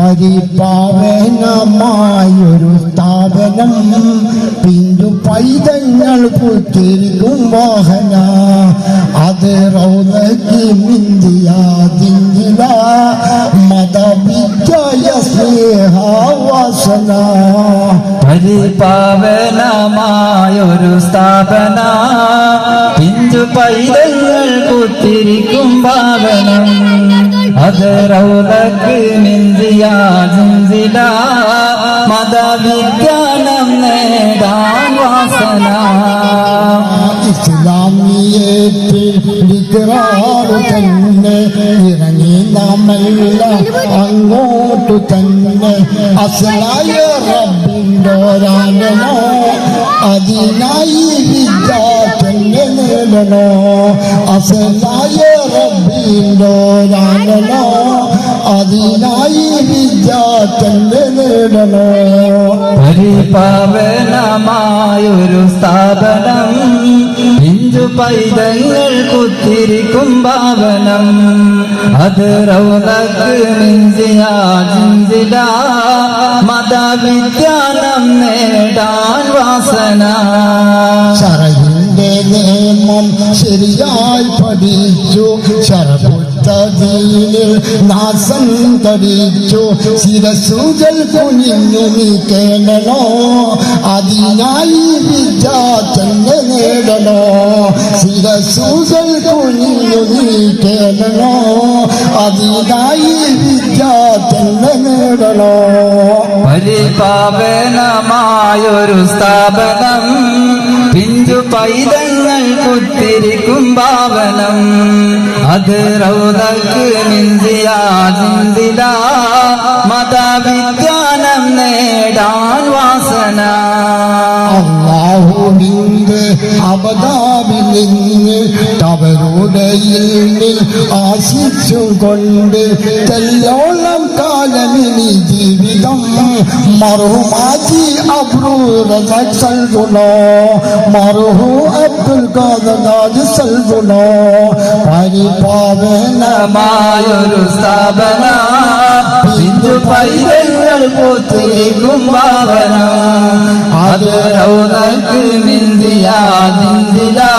പരിപാവനമായൊരു സ്ഥാപനം. പിഞ്ചു പൈതങ്ങൾ പുത്തിരിക്കും വാഹന. അത് റൗലക്ക് മിന്തിയാതില്ല മതവിദ്യ സ്നേഹവാസന. പരിപാവനമായൊരു സ്ഥാപന. പിഞ്ചു പൈതങ്ങൾ കുത്തിരിക്കും ഭാവനം അത് റൗലക്ക് മിന്തിയ ജിന്തില മതവിജ്ഞാനം നേടാൻ വാസന. ഇസ്ലാമിയേറ്റ് വിക്രാറ് തന്നെ ഇറങ്ങി നാമെല്ലാം അങ്ങോട്ടു തന്നെ. അസലായ റബ്ബിന്റോരാനോ അതിനായി വിദ്യാർത്ഥനെ നേടണോ അസലായ റബ്ബിന്റോരാനോ അതിനായി വിദ്യാർത്ഥനെ നേടണോ? പരിപാവനമായൊരു സ്ഥാപനം. പിഞ്ചു പൈതങ്ങൾ കുത്തിരിക്കും ഭാവനം. അത് റൗലക്ക് മിഞ്ചിയ ജിഞ്ചില. മതവിജ്ഞാനം നേടാൻ വാസന. നിയമം ശരിയായി പഠിച്ചു. ശരപുത്തീനിൽ നാസം തടിച്ചു. ശിരസുകൾ കുനിഞ്ഞു നീക്കേണ്ടണോ അതിനായി വിദ്യാർത്ഥനെ നേടണോ ശിരസുകൾ കുനിഞ്ഞു നീക്കേണ്ടണോ അതിനായി വിദ്യാർത്ഥനെ നേടണോ പരിപാവനമായൊരു സ്ഥാപനം. പിഞ്ചു പൈതങ്ങൾ കുത്തിരിക്കും ഭാവനം. അത് റൗതക്ക് നിന്ദിയാ ജിന്തില മതവിജ്ഞാനം നേടാൻ വാസന. അള്ളാഹുവിന്റെ അബദാബിൽ നിന്ന് അവരുടെ ഇൽമിൽ ആശിച്ചും కాలమిని జీవితం మరుమాజీ అబ్రు రజక్ సల్గులో మరుహు అబ్దుల్ కాదనాజ్ సల్గులో పరి పావన మాయరు స్థాపన బిందు పైదల్ పోతుని గుంబావన అది రౌనకు నిందియా నిందియా